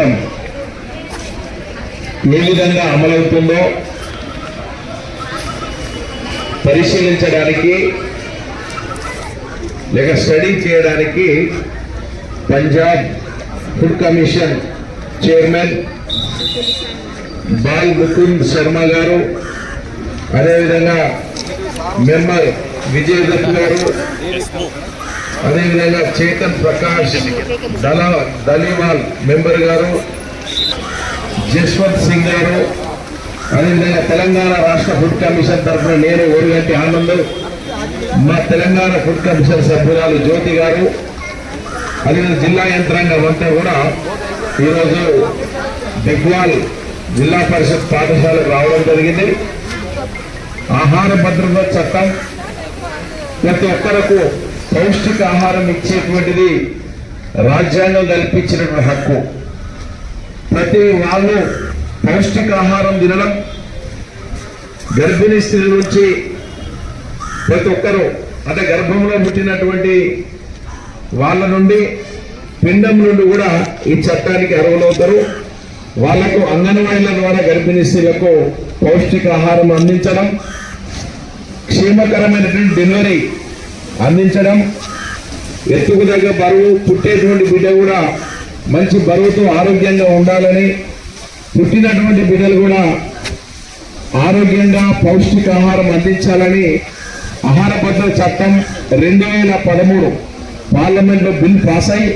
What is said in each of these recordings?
చట్టం ఏ విధంగా అమలవుతుందో పరిశీలించడానికి లేక స్టడీ చేయడానికి Punjab food commission chairman Bal Mukund Sharma గారు అదేవిధంగా మెంబర్ విజయ్ దత్ గారు అదేవిధంగా చేతన్ ప్రకాష్ దళ దలీవాల్ మెంబర్ గారు జస్వంత్ సింగ్ గారు అదేవిధంగా తెలంగాణ రాష్ట్ర ఫుడ్ కమిషన్ తరఫున నేను ఓరిగంటి ఆనందం మా తెలంగాణ ఫుడ్ కమిషన్ సభ్యురాలు జ్యోతి గారు అదేవిధంగా జిల్లా యంత్రాంగం అంతా కూడా ఈరోజు దిగ్వాల్ జిల్లా పరిషత్ పాఠశాలకు రావడం జరిగింది. ఆహార భద్రత చట్టం ప్రతి ఒక్కరకు పౌష్టిక ఆహారం ఇచ్చేటువంటిది రాజ్యాంగం కల్పించినటువంటి హక్కు. ప్రతి వాళ్ళు పౌష్టికాహారం తినడం గర్భిణీ స్త్రీ నుంచి ప్రతి ఒక్కరూ అంటే గర్భంలో పుట్టినటువంటి వాళ్ళ నుండి పిండం నుండి కూడా ఈ చట్టానికి అర్హులవుతారు. వాళ్ళకు అంగన్వాడీల ద్వారా గర్భిణీ స్త్రీలకు పౌష్టికాహారం అందించడం క్షేమకరమైనటువంటి డెలివరీ అందించడం. ఎత్తుకు దగ్గర బరువు పుట్టేటువంటి బిడ్డ కూడా మంచి బరువుతో ఆరోగ్యంగా ఉండాలని పుట్టినటువంటి బిడ్డలు కూడా ఆరోగ్యంగా పౌష్టికాహారం అందించాలని ఆహార భద్రత చట్టం రెండు వేల పదమూడు పార్లమెంట్లో బిల్ పాస్ అయి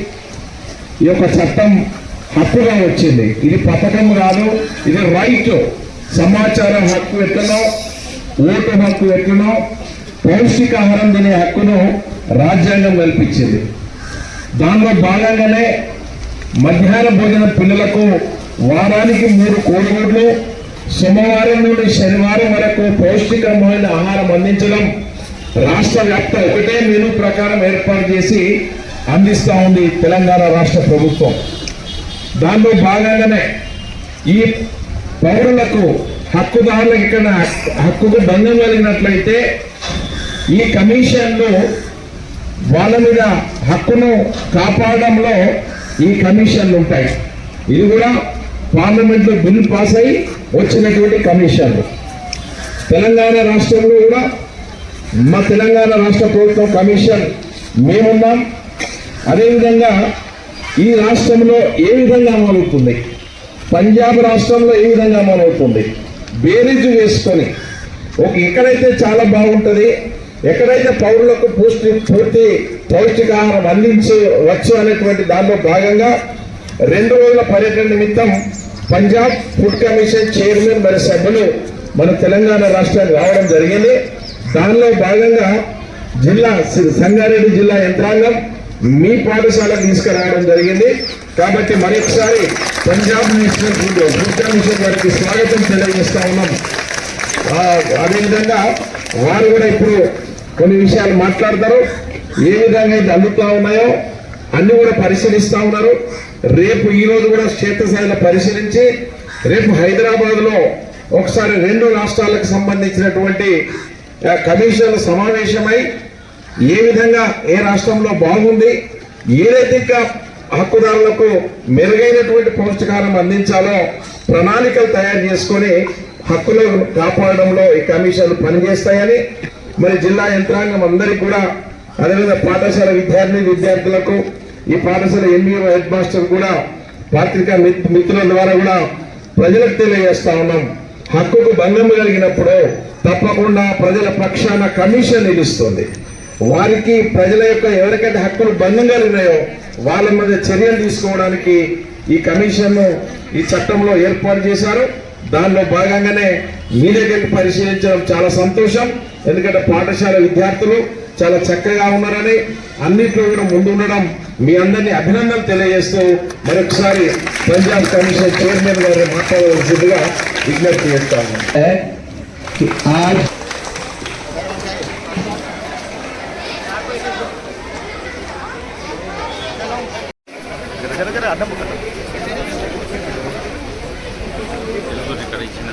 ఈ యొక్క చట్టం హక్కుగా వచ్చింది. ఇది పథకం కాదు ఇది రైట్. సమాచారం హక్కు ఎట్లనో ఓటు హక్కు ఎట్లనో పౌష్టికాహారం తినే హక్కును రాజ్యాంగం కల్పించింది. దానిలో భాగంగానే మధ్యాహ్న భోజన పిల్లలకు వారానికి మూడు కోడిగుడ్లు సోమవారం నుండి శనివారం వరకు పౌష్టికమైన ఆహారం అందించడం రాష్ట్ర వ్యాప్త ఒకటే మెను ప్రకారం ఏర్పాటు చేసి అందిస్తూ ఉంది తెలంగాణ రాష్ట్ర ప్రభుత్వం. దానిలో భాగంగానే ఈ పౌరులకు హక్కుదారులకు ఇక్కడ హక్కుకు భంగం కలిగినట్లయితే ఈ కమిషన్లు వాళ్ళ మీద హక్కును కాపాడడంలో ఈ కమిషన్లు ఉంటాయి. ఇది కూడా పార్లమెంట్లో బిల్ పాస్ అయి వచ్చినటువంటి కమిషన్లు. తెలంగాణ రాష్ట్రంలో కూడా మా తెలంగాణ రాష్ట్ర ప్రభుత్వం కమిషన్ మేమున్నాం. అదేవిధంగా ఈ రాష్ట్రంలో ఏ విధంగా అమలవుతుంది? పంజాబ్ రాష్ట్రంలో ఏ విధంగా అమలవుతుంది? బేరీజు వేసుకొని ఒక ఎక్కడైతే చాలా బాగుంటుంది. ఎక్కడైతే పౌరులకు పూర్తి పూర్తి పౌష్టికాహారం అందించవచ్చు అనేటువంటి దానిలో భాగంగా రెండు రోజుల పర్యటన నిమిత్తం పంజాబ్ ఫుడ్ కమిషన్ చైర్మన్ మరి సభ్యులు మన తెలంగాణ రాష్ట్రానికి రావడం జరిగింది. దానిలో భాగంగా జిల్లా సంగారెడ్డి జిల్లా యంత్రాంగం మీ పాఠశాలకు తీసుకురావడం జరిగింది. కాబట్టి మరొకసారి Punjab national food food commission వారికి స్వాగతం తెలియజేస్తా ఉన్నాం. అదేవిధంగా వారు కూడా ఇప్పుడు కొన్ని విషయాలు మాట్లాడతారు. ఏ విధంగా అయితే అందుతా ఉన్నాయో అన్ని కూడా పరిశీలిస్తూ ఉన్నారు. రేపు ఈరోజు కూడా క్షేత్రస్థాయిలో పరిశీలించి రేపు హైదరాబాద్లో ఒకసారి రెండు రాష్ట్రాలకు సంబంధించినటువంటి కమిషన్లు సమావేశమై ఏ విధంగా ఏ రాష్ట్రంలో బాగుంది ఏదైతే ఇంకా హక్కుదారులకు మెరుగైనటువంటి పౌష్టికారం అందించాలో ప్రణాళికలు తయారు చేసుకొని హక్కులను కాపాడడంలో ఈ కమిషన్లు పనిచేస్తాయని మరి జిల్లా యంత్రాంగం అందరికీ కూడా అదేవిధంగా పాఠశాల విద్యార్థి విద్యార్థులకు ఈ పాఠశాల ఎంఈఓ హెడ్ మాస్టర్ కూడా పాత్రికా మిత్- మిత్రుల ద్వారా కూడా ప్రజలకు తెలియజేస్తా ఉన్నాం. హక్కుకు భంగం కలిగినప్పుడు తప్పకుండా ప్రజల పక్షాన కమిషన్ నిలుస్తుంది. వారికి ప్రజల యొక్క ఎవరికైతే హక్కులు భంగం కలిగినాయో వాళ్ళ మీద చర్యలు తీసుకోవడానికి ఈ కమిషన్ను ఈ చట్టంలో ఏర్పాటు చేశారు. దానిలో భాగంగానే మీ దగ్గరికి పరిశీలించడం చాలా సంతోషం. ఎందుకంటే పాఠశాల విద్యార్థులు చాలా చక్కగా ఉన్నారని అన్నింటిలో కూడా ముందుండడం మీ అందరినీ అభినందన తెలియజేస్తూ మరొకసారి పంజాబ్ కమిషన్ చైర్మన్ గారు మాట్లాడవలసిందిగా విజ్ఞప్తి చేస్తాను అడ్డం ఇక్కడ ఇచ్చిన